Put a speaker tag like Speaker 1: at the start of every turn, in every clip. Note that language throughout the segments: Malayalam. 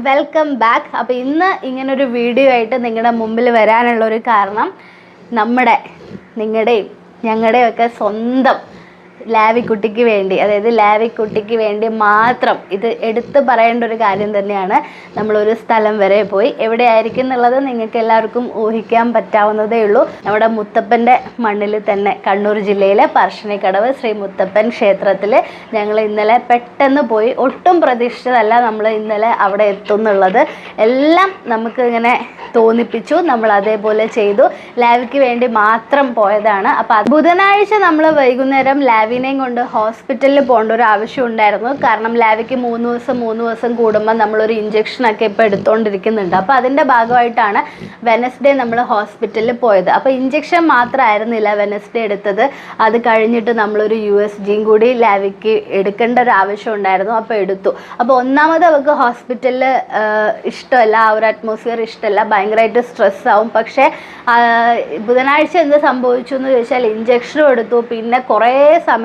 Speaker 1: വെൽക്കം ബാക്ക് അപ്പോൾ ഇന്ന് ഇങ്ങനൊരു വീഡിയോ ആയിട്ട് നിങ്ങളുടെ മുമ്പിൽ വരാനുള്ള ഒരു കാരണം നമ്മുടെ നിങ്ങളുടെയും ഞങ്ങളുടെയും ഒക്കെ സ്വന്തം ലാവിക്കുട്ടിക്ക് വേണ്ടി അതായത് ലാവിക്കുട്ടിക്ക് വേണ്ടി മാത്രം ഇത് എടുത്തു പറയേണ്ട ഒരു കാര്യം തന്നെയാണ്. നമ്മളൊരു സ്ഥലം വരെ പോയി. എവിടെയായിരിക്കും എന്നുള്ളത് നിങ്ങൾക്ക് എല്ലാവർക്കും ഊഹിക്കാൻ പറ്റാവുന്നതേ ഉള്ളൂ. നമ്മുടെ മുത്തപ്പന്റെ മണ്ണിൽ തന്നെ കണ്ണൂർ ജില്ലയിലെ പറശ്ശിനിക്കടവ് ശ്രീ മുത്തപ്പൻ ക്ഷേത്രത്തിൽ ഞങ്ങൾ ഇന്നലെ പെട്ടെന്ന് പോയി. ഒട്ടും പ്രതീക്ഷിച്ചതല്ല നമ്മൾ ഇന്നലെ അവിടെ എത്തുന്നുള്ളത്. എല്ലാം നമുക്ക് ഇങ്ങനെ തോന്നിപ്പിച്ചു. നമ്മൾ അതേപോലെ ചെയ്തു. ലാവിക്ക് വേണ്ടി മാത്രം പോയതാണ്. അപ്പോൾ ബുധനാഴ്ച നമ്മൾ വൈകുന്നേരം ലാവിനെയും കൊണ്ട് ഹോസ്പിറ്റലിൽ പോകേണ്ട ഒരു ആവശ്യം ഉണ്ടായിരുന്നു. കാരണം ലാവിക്ക് മൂന്ന് ദിവസം മൂന്ന് ദിവസം കൂടുമ്പോൾ നമ്മളൊരു ഇഞ്ചക്ഷനൊക്കെ ഇപ്പോൾ എടുത്തുകൊണ്ടിരിക്കുന്നുണ്ട് അപ്പോൾ അതിന്റെ ഭാഗമായിട്ടാണ് വെനസ്ഡേ നമ്മൾ ഹോസ്പിറ്റലിൽ പോയത്. അപ്പോൾ ഇഞ്ചക്ഷൻ മാത്രമായിരുന്നില്ല വെനസ്ഡേ എടുത്തത്. അത് കഴിഞ്ഞിട്ട് നമ്മളൊരു യു എസ് ജിയും കൂടി ലാവിക്ക് എടുക്കേണ്ട ഒരു ആവശ്യം ഉണ്ടായിരുന്നു. അപ്പോൾ എടുത്തു. അപ്പോൾ ഒന്നാമത് അവൾക്ക് ഹോസ്പിറ്റലിൽ ഇഷ്ടമല്ല. ആ ഒരു അറ്റ്മോസ്ഫിയർ ഇഷ്ടമല്ല. ഭയങ്കരമായിട്ട് സ്ട്രെസ് ആവും. പക്ഷേ ബുധനാഴ്ച എന്ത് സംഭവിച്ചു എന്ന് ചോദിച്ചാൽ ഇഞ്ചക്ഷനും എടുത്തു. പിന്നെ കുറേ സമയം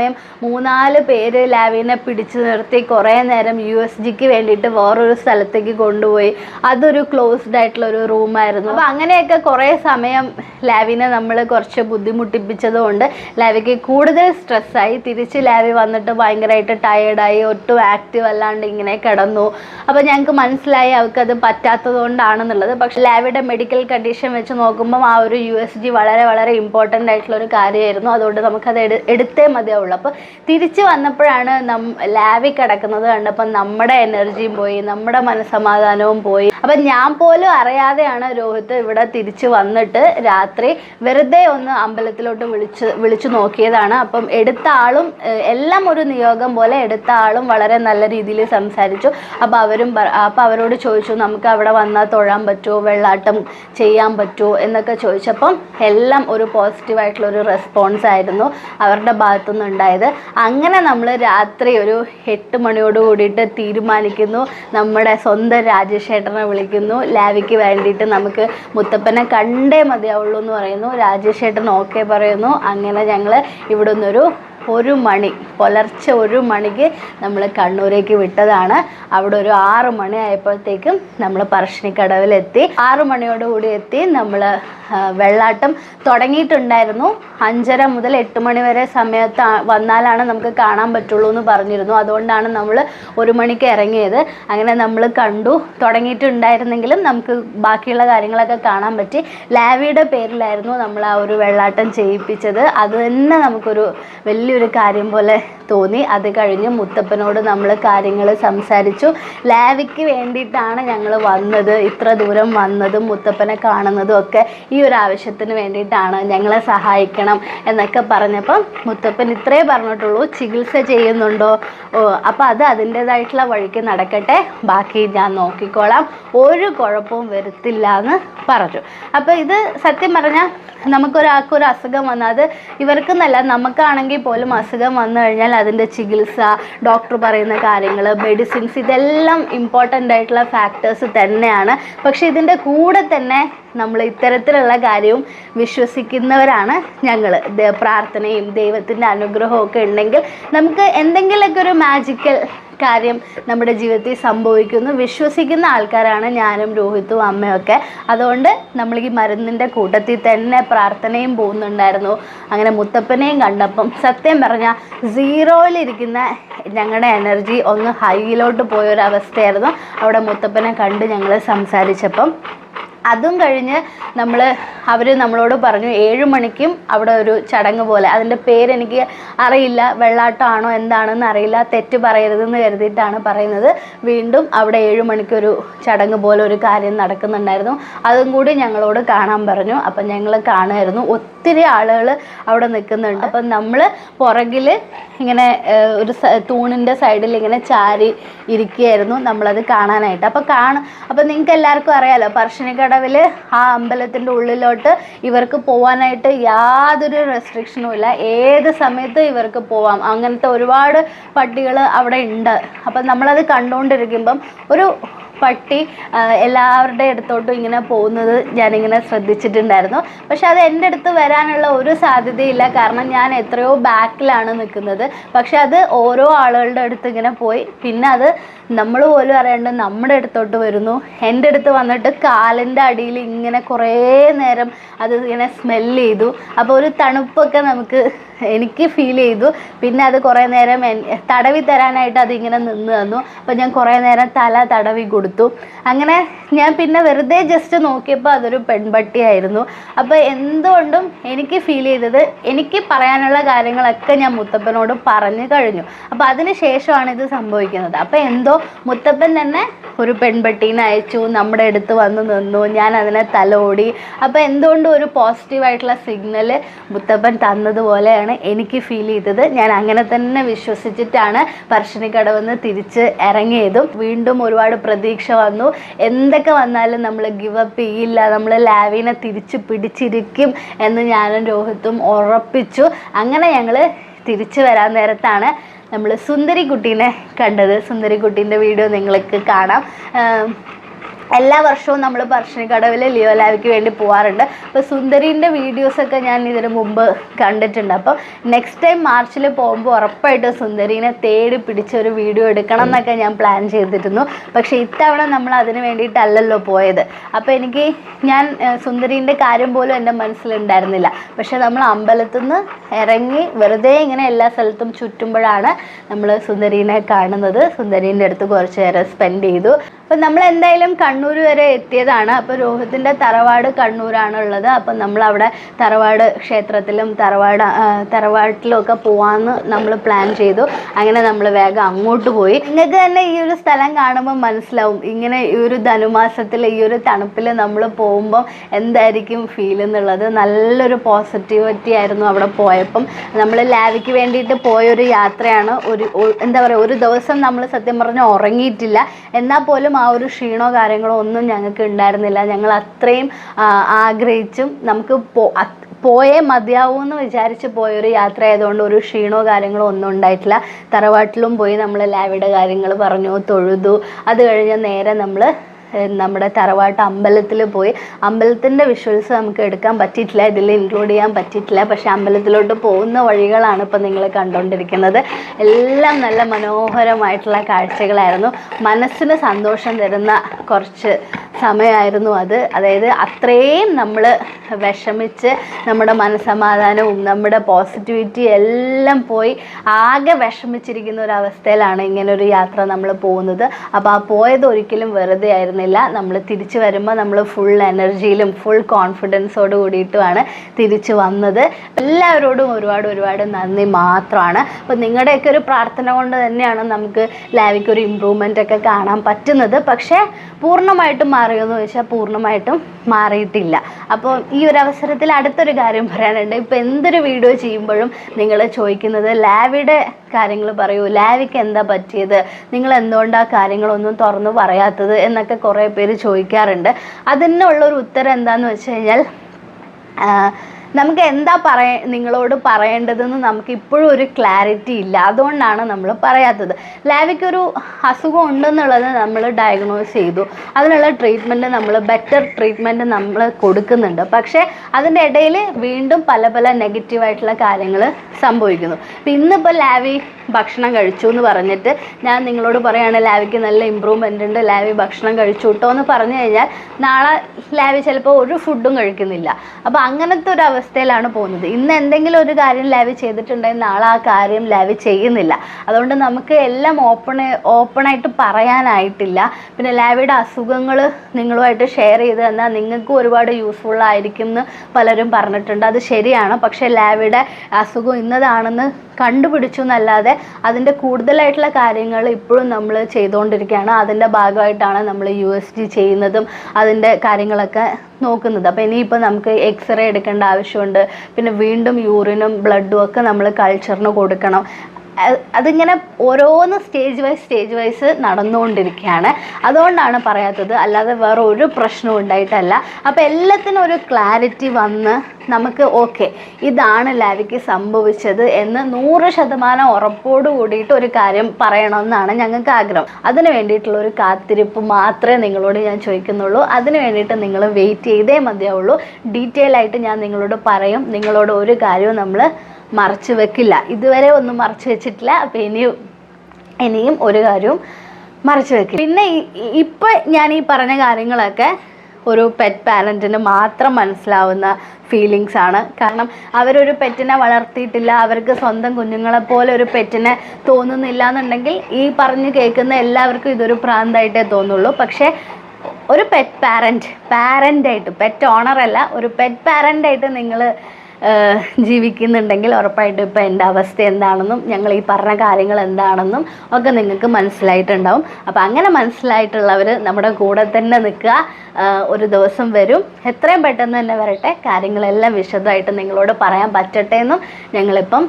Speaker 1: മൂന്നാൽ പേര് ലാവിനെ പിടിച്ചു നിർത്തി കുറേ നേരം യു എസ് ജിക്ക് വേണ്ടിയിട്ട് വേറൊരു സ്ഥലത്തേക്ക് കൊണ്ടുപോയി. അതൊരു ക്ലോസ്ഡ് ആയിട്ടുള്ള ഒരു റൂമായിരുന്നു. അപ്പോൾ അങ്ങനെയൊക്കെ കുറേ സമയം ലാവിനെ നമ്മൾ കുറച്ച് ബുദ്ധിമുട്ടിപ്പിച്ചതുകൊണ്ട് ലാവിക്ക് കൂടുതൽ സ്ട്രെസ്സായി. തിരിച്ച് ലാവി വന്നിട്ട് ഭയങ്കരമായിട്ട് ടയേർഡായി ഒട്ടും ആക്റ്റീവ് അല്ലാണ്ട് ഇങ്ങനെ കിടന്നു. അപ്പോൾ ഞങ്ങൾക്ക് മനസ്സിലായി അവൾക്ക് അത് പറ്റാത്തത് കൊണ്ടാണെന്നുള്ളത് പക്ഷേ ലാവിയുടെ മെഡിക്കൽ കണ്ടീഷൻ വെച്ച് നോക്കുമ്പോൾ ആ ഒരു യു എസ് ജി വളരെ വളരെ ഇമ്പോർട്ടന്റ് ആയിട്ടുള്ള ഒരു കാര്യമായിരുന്നു. അതുകൊണ്ട് നമുക്കത് എടുത്തേ മതിയാവുള്ളൂ. അപ്പോൾ തിരിച്ചു വന്നപ്പോഴാണ് നം ലാവി കിടക്കുന്നത് കണ്ടപ്പോൾ നമ്മുടെ എനർജിയും പോയി നമ്മുടെ മനസ്സമാധാനവും പോയി. അപ്പം ഞാൻ പോലും അറിയാതെയാണ് രോഹിത് ഇവിടെ തിരിച്ചു വന്നിട്ട് രാത്രി വെറുതെ ഒന്ന് അമ്പലത്തിലോട്ട് വിളിച്ച് വിളിച്ചു നോക്കിയതാണ്. അപ്പം എടുത്ത ആളും എല്ലാം ഒരു നിയോഗം പോലെ എടുത്ത ആളും വളരെ നല്ല രീതിയിൽ സംസാരിച്ചു. അപ്പോൾ അവരും അപ്പോൾ അവരോട് ചോദിച്ചു നമുക്ക് അവിടെ വന്നാൽ തൊഴാൻ പറ്റുമോ? വെള്ളാട്ടം ചെയ്യാൻ പറ്റുമോ? എന്നൊക്കെ ചോദിച്ചപ്പം എല്ലാം ഒരു പോസിറ്റീവായിട്ടുള്ള ഒരു റെസ്പോൺസ് ആയിരുന്നു. അവരുടെ ഭാഗത്തുനിന്ന് ഉണ്ടായത്. അങ്ങനെ നമ്മൾ രാത്രി ഒരു എട്ട് മണിയോട് കൂടിയിട്ട് തീരുമാനിക്കുന്നു. നമ്മുടെ സ്വന്തം രാജേഷേട്ടനെ വിളിക്കുന്നു. ലാവിക്ക് വേണ്ടിയിട്ട് നമുക്ക് മുത്തപ്പനെ കണ്ടേ മതിയാവുള്ളൂ എന്ന് പറയുന്നു. രാജേഷേട്ടൻ ഓക്കെ പറയുന്നു. അങ്ങനെ ഞങ്ങൾ ഇവിടെ നിന്നൊരു ഒരു മണി പുലർച്ചെ ഒരു മണിക്ക് നമ്മൾ കണ്ണൂരേക്ക് വിട്ടതാണ്. അവിടെ ഒരു ആറു മണി ആയപ്പോഴത്തേക്കും നമ്മൾ പറശ്ശിനിക്കടവിലെത്തി. ആറു മണിയോടുകൂടി എത്തി നമ്മൾ വെള്ളാട്ടം തുടങ്ങിയിട്ടുണ്ടായിരുന്നു. അഞ്ചര മുതൽ എട്ട് മണി വരെ സമയത്ത് വന്നാലാണ് നമുക്ക് കാണാൻ പറ്റുള്ളൂ എന്ന് പറഞ്ഞിരുന്നു. അതുകൊണ്ടാണ് നമ്മൾ ഒരു മണിക്ക് ഇറങ്ങിയത്. അങ്ങനെ നമ്മൾ കണ്ടു തുടങ്ങിയിട്ടുണ്ടായിരുന്നെങ്കിലും നമുക്ക് ബാക്കിയുള്ള കാര്യങ്ങളൊക്കെ കാണാൻ പറ്റി. ലാവിയുടെ പേരിലായിരുന്നു നമ്മൾ ആ ഒരു വെള്ളാട്ടം ചെയ്യിപ്പിച്ചത്. അത് തന്നെ നമുക്കൊരു വലിയൊരു കാര്യം പോലെ തോന്നി. അത് കഴിഞ്ഞ് മുത്തപ്പനോട് നമ്മൾ കാര്യങ്ങൾ സംസാരിച്ചു. ലാവിക്ക് വേണ്ടിയിട്ടാണ് ഞങ്ങൾ വന്നത്. ഇത്ര ദൂരം വന്നതും മുത്തപ്പനെ കാണുന്നതും ഒക്കെ ഈ ഒരു ആവശ്യത്തിന് വേണ്ടിയിട്ടാണ് ഞങ്ങളെ സഹായിക്കണം എന്നൊക്കെ പറഞ്ഞപ്പം മുത്തപ്പൻ ഇത്രേ പറഞ്ഞിട്ടുള്ളൂ. ചികിത്സ ചെയ്യുന്നുണ്ടോ? ഓ അപ്പോൾ അത് അതിന്റേതായിട്ടുള്ള വഴിക്ക് നടക്കട്ടെ. ബാക്കി ഞാൻ നോക്കിക്കോളാം. ഒരു കുഴപ്പവും വരുത്തില്ല എന്ന് പറഞ്ഞു. അപ്പോൾ ഇത് സത്യം പറഞ്ഞാൽ നമുക്കൊരാൾക്കൊരു അസുഖം വന്നാൽ അത് ഇവർക്കെന്നല്ല നമുക്കാണെങ്കിൽ പോലും അസുഖം വന്നു കഴിഞ്ഞാൽ അതിന്റെ ചികിത്സ ഡോക്ടർ പറയുന്ന കാര്യങ്ങൾ മെഡിസിൻസ് ഇതെല്ലാം ഇമ്പോർട്ടന്റ് ആയിട്ടുള്ള ഫാക്ടേഴ്സ് തന്നെയാണ്. പക്ഷേ ഇതിന്റെ കൂടെ തന്നെ നമ്മൾ ഇത്തരത്തിലുള്ള കാര്യവും വിശ്വസിക്കുന്നവരാണ് ഞങ്ങൾ പ്രാർത്ഥനയും ദൈവത്തിന്റെ അനുഗ്രഹവും ഒക്കെ ഉണ്ടെങ്കിൽ നമുക്ക് എന്തെങ്കിലുമൊക്കെ ഒരു മാജിക്കൽ കാര്യം നമ്മുടെ ജീവിതത്തിൽ സംഭവിക്കുന്നു. വിശ്വസിക്കുന്ന ആൾക്കാരാണ് ഞാനും രോഹിത്തും അമ്മയൊക്കെ. അതുകൊണ്ട് നമ്മൾ ഈ മരുന്നിന്റെ കൂട്ടത്തിൽ തന്നെ പ്രാർത്ഥനയും പോകുന്നുണ്ടായിരുന്നു. അങ്ങനെ മുത്തപ്പനെയും കണ്ടപ്പം സത്യം പറഞ്ഞാൽ സീറോയിലിരിക്കുന്ന ഞങ്ങളുടെ എനർജി ഒന്ന് ഹൈയിലോട്ട് പോയൊരവസ്ഥയായിരുന്നു. അവിടെ മുത്തപ്പനെ കണ്ട് ഞങ്ങൾ സംസാരിച്ചപ്പം അതും കഴിഞ്ഞ് നമ്മൾ അവർ നമ്മളോട് പറഞ്ഞു ഏഴ് മണിക്കും അവിടെ ഒരു ചടങ്ങ് പോലെ. അതിന്റെ പേരെനിക്ക് അറിയില്ല വെള്ളാട്ടമാണോ എന്താണെന്ന് അറിയില്ല തെറ്റ് പറയരുതെന്ന് കരുതിയിട്ടാണ് പറയുന്നത്. വീണ്ടും അവിടെ ഏഴ് മണിക്കൊരു ചടങ്ങ് പോലെ ഒരു കാര്യം നടക്കുന്നുണ്ടായിരുന്നു. അതും കൂടി ഞങ്ങളോട് കാണാൻ പറഞ്ഞു. അപ്പം ഞങ്ങൾ കാണുമായിരുന്നു. ഒത്തിരി ആളുകൾ അവിടെ നിൽക്കുന്നുണ്ട്. അപ്പം നമ്മൾ പുറകിൽ ഇങ്ങനെ ഒരു തൂണിന്റെ സൈഡിൽ ഇങ്ങനെ ചാരി ഇരിക്കുകയായിരുന്നു നമ്മളത് കാണാനായിട്ട്. അപ്പോൾ കാണും അപ്പം നിങ്ങൾക്ക് എല്ലാവർക്കും അറിയാലോ പറശ്ശിനിക്കടവിൽ ആ അമ്പലത്തിന്റെ ഉള്ളിലോട്ട് ഇവർക്ക് പോകാനായിട്ട് യാതൊരു റെസ്ട്രിക്ഷനും ഇല്ല. ഏത് സമയത്ത് ഇവർക്ക് പോവാം. അങ്ങനത്തെ ഒരുപാട് പട്ടികൾ അവിടെ ഉണ്ട്. അപ്പം നമ്മളത് കണ്ടുകൊണ്ടിരിക്കുമ്പം ഒരു പട്ടി എല്ലാവരുടെ അടുത്തോട്ടും ഇങ്ങനെ പോകുന്നത് ഞാനിങ്ങനെ ശ്രദ്ധിച്ചിട്ടുണ്ടായിരുന്നു. പക്ഷെ അത് എന്റെ അടുത്ത് വരാനുള്ള ഒരു സാധ്യതയില്ല. കാരണം ഞാൻ എത്രയോ ബാക്കിലാണ് നിൽക്കുന്നത്. പക്ഷെ അത് ഓരോ ആളുകളുടെ അടുത്ത് ഇങ്ങനെ പോയി. പിന്നെ അത് നമ്മൾ പോലും അറിയാണ്ട് നമ്മുടെ അടുത്തോട്ട് വരുന്നു. എന്റെ അടുത്ത് വന്നിട്ട് കാലിന്റെ അടിയിൽ ഇങ്ങനെ കുറേ നേരം അത് ഇങ്ങനെ സ്മെല്ല് ചെയ്തു. അപ്പോൾ ഒരു തണുപ്പൊക്കെ നമുക്ക് എനിക്ക് ഫീൽ ചെയ്തു. പിന്നെ അത് കുറേ നേരം തടവി തരാനായിട്ട് അതിങ്ങനെ നിന്ന് തന്നു. അപ്പോൾ ഞാൻ കുറേ നേരം തല തടവി കൊടുത്തു. അങ്ങനെ ഞാൻ പിന്നെ വെറുതെ ജസ്റ്റ് നോക്കിയപ്പോൾ അതൊരു പെൺപട്ടിയായിരുന്നു. അപ്പോൾ എന്തുകൊണ്ടും എനിക്ക് ഫീൽ ചെയ്തത് എനിക്ക് പറയാനുള്ള കാര്യങ്ങളൊക്കെ ഞാൻ മുത്തപ്പനോട് പറഞ്ഞു കഴിഞ്ഞു. അപ്പോൾ അതിന് ശേഷമാണ് ഇത് സംഭവിക്കുന്നത്. അപ്പോൾ എന്തോ മുത്തപ്പൻ തന്നെ ഒരു പെൺപട്ടീനെ അയച്ചു നമ്മുടെ അടുത്ത് വന്ന് നിന്നു ഞാൻ അതിനെ തലോടി. അപ്പോൾ എന്തുകൊണ്ടും ഒരു പോസിറ്റീവായിട്ടുള്ള സിഗ്നൽ മുത്തപ്പൻ തന്നതുപോലെയാണ് എനിക്ക് ഫീൽ ചെയ്തത്. ഞാൻ അങ്ങനെ തന്നെ വിശ്വസിച്ചിട്ടാണ് പറശ്ശിനിക്കടവെന്ന് തിരിച്ച് ഇറങ്ങിയതും. വീണ്ടും ഒരുപാട് പ്രതീക്ഷ വന്നു. എന്തൊക്കെ വന്നാലും നമ്മൾ ഗിവ് അപ്പ് ചെയ്യില്ല. നമ്മൾ ലാവിനെ തിരിച്ച് പിടിച്ചിരിക്കും എന്ന് ഞാനും രോഹിത്തും ഉറപ്പിച്ചു. അങ്ങനെ ഞങ്ങൾ തിരിച്ചു വരാൻ നേരത്താണ് നമ്മൾ സുന്ദരിക്കുട്ടീനെ കണ്ടത്. സുന്ദരിക്കുട്ടീന്റെ വീഡിയോ നിങ്ങൾക്ക് കാണാം. എല്ലാ വർഷവും നമ്മൾ പറശ്ശിനിക്കടവിൽ ലിയോ ലാവിക്ക് വേണ്ടി പോകാറുണ്ട് അപ്പോൾ സുന്ദരീന്റെ വീഡിയോസൊക്കെ ഞാൻ ഇതിന് മുമ്പ് കണ്ടിട്ടുണ്ട്. അപ്പോൾ നെക്സ്റ്റ് ടൈം മാർച്ചിൽ പോകുമ്പോൾ ഉറപ്പായിട്ടും സുന്ദരീനെ തേടി പിടിച്ച ഒരു വീഡിയോ എടുക്കണം എന്നൊക്കെ ഞാൻ പ്ലാൻ ചെയ്തിരുന്നു. പക്ഷേ ഇത്തവണ നമ്മൾ അതിന് വേണ്ടിയിട്ടല്ലല്ലോ പോയത്. അപ്പോൾ എനിക്ക് ഞാൻ സുന്ദരീന്റെ കാര്യം പോലും എന്റെ മനസ്സിലുണ്ടായിരുന്നില്ല. പക്ഷേ നമ്മൾ അമ്പലത്തിൽ നിന്ന് ഇറങ്ങി വെറുതെ ഇങ്ങനെ എല്ലാ സ്ഥലത്തും ചുറ്റുമ്പോഴാണ് നമ്മൾ സുന്ദരീനെ കാണുന്നത്. സുന്ദരീന്റെ അടുത്ത് കുറച്ച് നേരം സ്പെൻഡ് ചെയ്തു. അപ്പം നമ്മൾ എന്തായാലും കണ്ണൂർ വരെ എത്തിയതാണ്. അപ്പോൾ രോഹത്തിന്റെ തറവാട് കണ്ണൂരാണുള്ളത്. അപ്പം നമ്മൾ അവിടെ തറവാട് ക്ഷേത്രത്തിലും തറവാട് ആ, തറവാട്ടിലും ഒക്കെ പോവാന്ന് നമ്മൾ പ്ലാൻ ചെയ്തു. അങ്ങനെ നമ്മൾ വേഗം അങ്ങോട്ട് പോയി. നിങ്ങൾക്ക് തന്നെ ഈ ഒരു സ്ഥലം കാണുമ്പോൾ മനസ്സിലാവും. ഇങ്ങനെ ഈ ഒരു ധനുമാസത്തിൽ ഈ ഒരു തണുപ്പിൽ നമ്മൾ പോകുമ്പോൾ എന്തായിരിക്കും ഫീൽ എന്നുള്ളത്. നല്ലൊരു പോസിറ്റിവിറ്റി ആയിരുന്നു അവിടെ പോയപ്പം. നമ്മൾ ലാവിക്ക് വേണ്ടിയിട്ട് പോയൊരു യാത്രയാണ്. ഒരു എന്താ പറയുക ഒരു ദിവസം നമ്മൾ സത്യം പറഞ്ഞാൽ ഉറങ്ങിയിട്ടില്ല. എന്നാൽ പോലും ആ ഒരു ക്ഷീണോ കാര്യങ്ങളോ ഒന്നും ഞങ്ങൾക്ക് ഉണ്ടായിരുന്നില്ല. ഞങ്ങൾ അത്രയും ആഗ്രഹിച്ചും നമുക്ക് പോയേ മതിയാവൂ എന്ന് വിചാരിച്ച് പോയൊരു യാത്ര ആയതുകൊണ്ട് ഒരു ക്ഷീണോ കാര്യങ്ങളോ ഒന്നും ഉണ്ടായിട്ടില്ല. തറവാട്ടിലും പോയി നമ്മൾ ലാവിയുടെ കാര്യങ്ങൾ പറഞ്ഞു തൊഴുതു. അത് കഴിഞ്ഞ് നേരെ നമ്മൾ നമ്മുടെ തറവാട്ട് അമ്പലത്തിൽ പോയി. അമ്പലത്തിന്റെ വിഷ്വൽസ് നമുക്ക് എടുക്കാൻ പറ്റിയിട്ടില്ല. ഇതിൽ ഇൻക്ലൂഡ് ചെയ്യാൻ പറ്റിയിട്ടില്ല. പക്ഷേ അമ്പലത്തിലോട്ട് പോകുന്ന വഴികളാണ് ഇപ്പോൾ നിങ്ങൾ കണ്ടുകൊണ്ടിരിക്കുന്നത്. എല്ലാം നല്ല മനോഹരമായിട്ടുള്ള കാഴ്ചകളായിരുന്നു. മനസ്സിന് സന്തോഷം തരുന്ന കുറച്ച് സമയമായിരുന്നു അത്. അതായത് അത്രയും നമ്മൾ വിഷമിച്ച് നമ്മുടെ മനസ്സമാധാനവും നമ്മുടെ പോസിറ്റിവിറ്റി എല്ലാം പോയി ആകെ വിഷമിച്ചിരിക്കുന്ന ഒരു അവസ്ഥയിലാണ് ഇങ്ങനെ ഒരു യാത്ര നമ്മൾ പോകുന്നത്. അപ്പോൾ ആ പോയത് ഒരിക്കലും വെറുതെ ആയിരുന്നില്ല നമ്മൾ തിരിച്ചു വരുമ്പോൾ നമ്മൾ ഫുൾ എനർജിയിലും ഫുൾ കോൺഫിഡൻസോട് കൂടിയിട്ടുമാണ് തിരിച്ചു വന്നത്. എല്ലാവരോടും ഒരുപാട് ഒരുപാട് നന്ദി മാത്രമാണ്. അപ്പോൾ നിങ്ങളുടെയൊക്കെ ഒരു പ്രാർത്ഥന കൊണ്ട് തന്നെയാണ് നമുക്ക് ലാവിക്ക് ഒരു ഇമ്പ്രൂവ്മെന്റ് ഒക്കെ കാണാൻ പറ്റുന്നത്. പക്ഷേ പൂർണമായിട്ടും മാറിയോ എന്ന് ചോദിച്ചാൽ പൂർണമായിട്ടും മാറിയിട്ടില്ല. അപ്പോൾ ഈ ഒരു അവസരത്തിൽ അടുത്തൊരു കാര്യം പറയാനുണ്ട്. ഇപ്പോൾ എന്തൊരു വീഡിയോ ചെയ്യുമ്പോഴും നിങ്ങൾ ചോദിക്കുന്നത് ലാവിയുടെ കാര്യങ്ങൾ പറയൂ. ലാവിക്ക് എന്താ പറ്റിയത്? നിങ്ങൾ എന്തുകൊണ്ടാണ് കാര്യങ്ങളൊന്നും തുറന്നു പറയാത്തത് എന്നൊക്കെ കുറേ പേര് ചോദിക്കാറുണ്ട്. അതിനുള്ള ഒരു ഉത്തരം എന്താണെന്ന് വെച്ച് കഴിഞ്ഞാൽ നമുക്ക് എന്താ പറയ നിങ്ങളോട് പറയേണ്ടതെന്ന് നമുക്ക് ഇപ്പോഴും ഒരു ക്ലാരിറ്റി ഇല്ല. അതുകൊണ്ടാണ് നമ്മൾ പറയാത്തത്. ലാവിക്കൊരു അസുഖം ഉണ്ടെന്നുള്ളത് നമ്മൾ ഡയഗ്നോസ് ചെയ്തു. അതിനുള്ള ട്രീറ്റ്മെന്റ് നമ്മൾ ബെറ്റർ ട്രീറ്റ്മെന്റ് നമ്മൾ കൊടുക്കുന്നുണ്ട്. പക്ഷേ അതിന്റെ ഇടയിൽ വീണ്ടും പല പല നെഗറ്റീവായിട്ടുള്ള കാര്യങ്ങൾ സംഭവിക്കുന്നു. അപ്പം ഇന്നിപ്പോൾ ലാവി ഭക്ഷണം കഴിച്ചു എന്ന് പറഞ്ഞിട്ട് ഞാൻ നിങ്ങളോട് പറയുകയാണ് ലാവിക്ക് നല്ല ഇമ്പ്രൂവ്മെന്റ് ഉണ്ട് ലാവി ഭക്ഷണം കഴിച്ചു കേട്ടോ എന്ന് പറഞ്ഞു കഴിഞ്ഞാൽ നാളെ ലാവി ചിലപ്പോൾ ഒരു ഫുഡും കഴിക്കുന്നില്ല. അപ്പോൾ അങ്ങനത്തെ ഒരു അവസ്ഥയിലാണ് പോകുന്നത്. ഇന്ന് എന്തെങ്കിലും ഒരു കാര്യം ലാവ് ചെയ്തിട്ടുണ്ടെങ്കിൽ നാളെ ആ കാര്യം ലാവ് ചെയ്യുന്നില്ല. അതുകൊണ്ട് നമുക്ക് എല്ലാം ഓപ്പൺ ഓപ്പണായിട്ട് പറയാനായിട്ടില്ല. പിന്നെ ലാവിയുടെ അസുഖങ്ങൾ നിങ്ങളുമായിട്ട് ഷെയർ ചെയ്ത് തന്നാൽ നിങ്ങൾക്കും ഒരുപാട് യൂസ്ഫുൾ ആയിരിക്കും എന്ന് പലരും പറഞ്ഞിട്ടുണ്ട്. അത് ശരിയാണ്. പക്ഷേ ലാവിയുടെ അസുഖം ഇന്നതാണെന്ന് കണ്ടുപിടിച്ചു എന്നല്ലാതെ അതിന്റെ കൂടുതലായിട്ടുള്ള കാര്യങ്ങൾ ഇപ്പോഴും നമ്മൾ ചെയ്തുകൊണ്ടിരിക്കുകയാണ്. അതിന്റെ ഭാഗമായിട്ടാണ് നമ്മൾ യു എസ് ജി ചെയ്യുന്നതും അതിന്റെ കാര്യങ്ങളൊക്കെ നോക്കുന്നത്. അപ്പോൾ ഇനിയിപ്പോൾ നമുക്ക് എക്സ്റേ എടുക്കേണ്ട ആവശ്യമുണ്ട്. പിന്നെ വീണ്ടും യൂറിനും ബ്ലഡും ഒക്കെ നമ്മൾ കൾച്ചറിന് കൊടുക്കണം. അതിങ്ങനെ ഓരോന്ന് സ്റ്റേജ് വൈസ് സ്റ്റേജ് വൈസ് നടന്നുകൊണ്ടിരിക്കുകയാണ്. അതുകൊണ്ടാണ് പറയാത്തത്. അല്ലാതെ വേറെ ഒരു പ്രശ്നവും ഉണ്ടായിട്ടല്ല. അപ്പോൾ എല്ലാത്തിനും ഒരു ക്ലാരിറ്റി വന്ന് നമുക്ക് ഓക്കെ ഇതാണ് ലാവിക്ക് സംഭവിച്ചത് എന്ന് നൂറ് ശതമാനം ഉറപ്പോട് കൂടിയിട്ട് ഒരു കാര്യം പറയണമെന്നാണ് ഞങ്ങൾക്ക് ആഗ്രഹം. അതിന് വേണ്ടിയിട്ടുള്ള ഒരു കാത്തിരിപ്പ് മാത്രമേ നിങ്ങളോട് ഞാൻ ചോദിക്കുന്നുള്ളൂ. അതിന് വേണ്ടിയിട്ട് നിങ്ങൾ വെയിറ്റ് ചെയ്തേ മതിയാവുള്ളൂ. ഡീറ്റെയിൽ ആയിട്ട് ഞാൻ നിങ്ങളോട് പറയും. നിങ്ങളോട് ഒരു കാര്യവും നമ്മൾ മറച്ചു വെക്കില്ല. ഇതുവരെ ഒന്നും മറച്ചു വെച്ചിട്ടില്ല. അപ്പം ഇനിയും ഇനിയും ഒരു കാര്യവും മറച്ചു വെക്കില്ല. പിന്നെ ഇപ്പൊ ഞാൻ ഈ പറഞ്ഞ കാര്യങ്ങളൊക്കെ ഒരു പെറ്റ് പാരന്റിന് മാത്രം മനസ്സിലാവുന്ന ഫീലിങ്സ് ആണ്. കാരണം അവരൊരു പെറ്റിനെ വളർത്തിയിട്ടില്ല. അവർക്ക് സ്വന്തം കുഞ്ഞുങ്ങളെ പോലെ ഒരു പെറ്റിനെ തോന്നുന്നില്ല എന്നുണ്ടെങ്കിൽ ഈ പറഞ്ഞു കേൾക്കുന്ന എല്ലാവർക്കും ഇതൊരു പ്രാന്തായിട്ടേ തോന്നുള്ളൂ. പക്ഷേ ഒരു പെറ്റ് പാരന്റ് പാരന്റായിട്ട് പെറ്റ് ഓണറല്ല ഒരു പെറ്റ് പാരന്റായിട്ട് നിങ്ങൾ ജീവിക്കുന്നുണ്ടെങ്കിൽ ഉറപ്പായിട്ടും ഇപ്പം എന്റെ അവസ്ഥ എന്താണെന്നും ഞങ്ങൾ ഈ പറഞ്ഞ കാര്യങ്ങൾ എന്താണെന്നും ഒക്കെ നിങ്ങൾക്ക് മനസ്സിലായിട്ടുണ്ടാവും. അപ്പോൾ അങ്ങനെ മനസ്സിലായിട്ടുള്ളവർ നമ്മുടെ കൂടെ തന്നെ നിൽക്കുക. ഒരു ദിവസം വരും. എത്രയും പെട്ടെന്ന് തന്നെ വരട്ടെ. കാര്യങ്ങളെല്ലാം വിശദമായിട്ട് നിങ്ങളോട് പറയാൻ പറ്റട്ടെ എന്നും ഞങ്ങളിപ്പം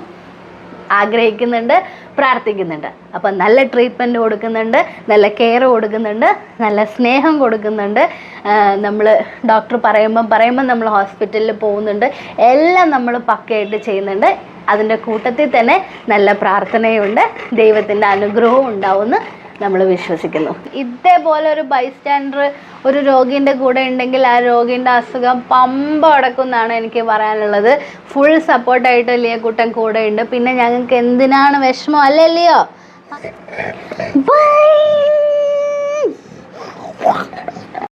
Speaker 1: ആഗ്രഹിക്കുന്നുണ്ട്. പ്രാർത്ഥിക്കുന്നുണ്ട്. അപ്പം നല്ല ട്രീറ്റ്മെന്റ് കൊടുക്കുന്നുണ്ട് നല്ല കെയർ കൊടുക്കുന്നുണ്ട് നല്ല സ്നേഹം കൊടുക്കുന്നുണ്ട്. നമ്മൾ ഡോക്ടർ പറയുമ്പം പറയുമ്പം നമ്മൾ ഹോസ്പിറ്റലിൽ പോകുന്നുണ്ട്. എല്ലാം നമ്മൾ പക്കയായിട്ട് ചെയ്യുന്നുണ്ട്. അതിന്റെ കൂട്ടത്തിൽ തന്നെ നല്ല പ്രാർത്ഥനയുണ്ട്. ദൈവത്തിന്റെ അനുഗ്രഹവും ഉണ്ടാവുമെന്ന് നമ്മൾ വിശ്വസിക്കുന്നു. ഇതേപോലെ ഒരു ബൈസ്റ്റാൻഡർ ഒരു രോഗിന്റെ കൂടെ ഉണ്ടെങ്കിൽ ആ രോഗിന്റെ അസുഖം പമ്പ അടക്കുന്നതാണ് എനിക്ക് പറയാനുള്ളത്. ഫുൾ സപ്പോർട്ടായിട്ട് ലിയക്കൂട്ടൻ കൂടെ ഉണ്ട്. പിന്നെ ഞങ്ങൾക്ക് എന്തിനാണ് വിഷമം? അല്ലേ ലിയോ? ബൈ